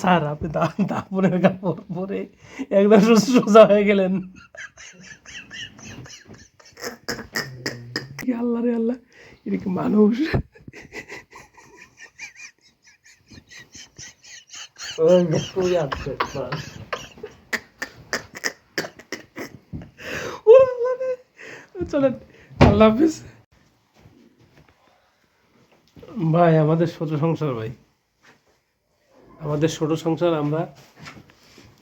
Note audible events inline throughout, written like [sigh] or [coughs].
Sir আপনি দাপনের কাপড় পরে একদম সোজা হয়ে গেলেন। আল্লাহ রে আল্লাহ এটা কি মানুষ। চলেন আল্লাহ হাফিজ। ভাই আমাদের ছোট সংসার ভাই। আমাদের ছোট সংসার আমরা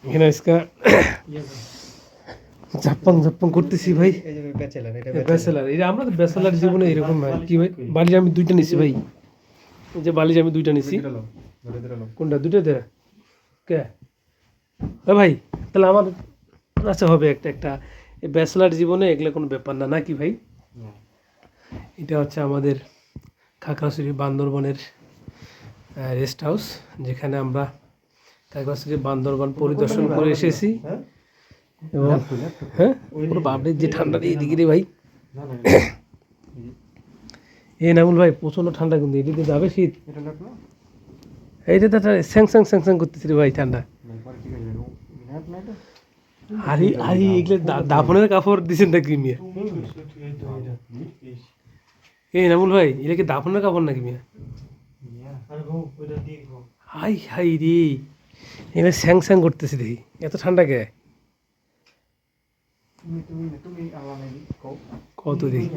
এখানে আজকে জাপান জাপান করতেছি ভাই। ব্যাচেলার এটা আমরা তো ব্যাচেলার জীবনে এরকম ভাই। কি ভাই? বালি আমি দুইটা নিছি ভাই। যে বালি আমি দুইটা নিছি। কোনটা? দুটো দে। কে? ভাই তাহলে আমার আচ্ছা হবে একটা একটা। এই ব্যাচেলার জীবনে এগুলো কোনো ব্যাপার না নাকি ভাই? এটা হচ্ছে আমাদের খাগড়াছড়ি বান্দরবনের রেস্ট হাউস যেখানে আমরা খাগড়াছড়ি বান্দরবন পরিদর্শন করে এসেছি। এবং হ্যাঁ পুরো যে ঠান্ডা এদিকে রে ভাই। [coughs] না নামুল ভাই, প্রচণ্ড ঠান্ডা কিন্তু, এদিকে যাবে শীত। এইটা তো স্যাং স্যাং স্যাং স্যাং করতেছি রে ভাই ঠান্ডা। আরে আরে, এগুলো দাফনের কাপড় দিছেন নাকি মিয়া? এই নামুল ভাই এটা কি দাফনের কাপড় নাকি মিয়া? হাই হাই রে। এখানে স্যাং স্যাং করতেছি দেখি। এত ঠান্ডা কে? কত দেখি।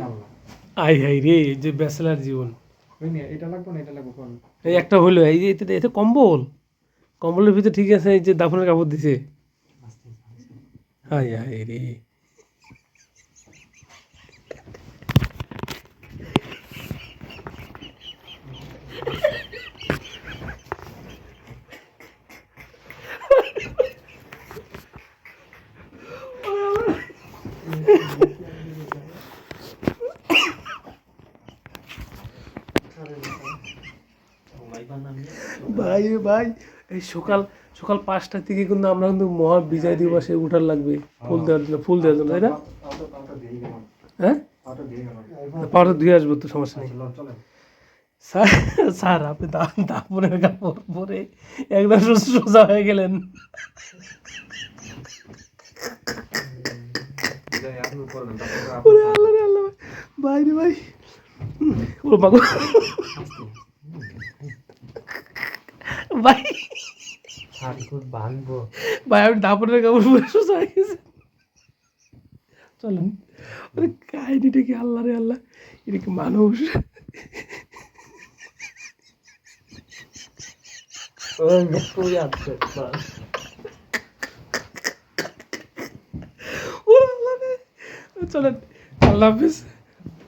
আই হাই রে এই যে ব্যাচেলার জীবন। এই একটা হলো এই যে এতে এতে কম্বল। কম্বলের ভিতরে ঠিক আছে এই যে দাফনের কাপড় দিছে। হাই হাই রে। ভাই ভাই এই সকাল সকাল পাঁচটার থেকে কিন্তু আমরা কিন্তু মহা বিজয় দিবসে উঠার লাগবে ফুল দেওয়ার জন্য ফুল দেওয়ার জন্য তাই না? হ্যাঁ? পাউডার ধুয়ে আসব তো সমস্যা নেই। স্যার স্যার আপনি দা- দাপনের কাপড় পরে একদম সোজা হয়ে গেলেন। ওরে আল্লাহ রে আল্লাহ ভাই। রে ভাই। ও মাগো ভাই। ভাই আমি দাপনের কাপড় পরে সোজা গেছে। চলেন। ওরে কাহিনিটা কি আল্লাহ রে আল্লাহ। এটা কি মানুষ? ওরে আল্লাহ রে চলেন আল্লাহ হাফিজ।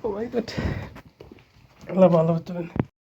ও মাই গড আল্লাহ ভালো চলেন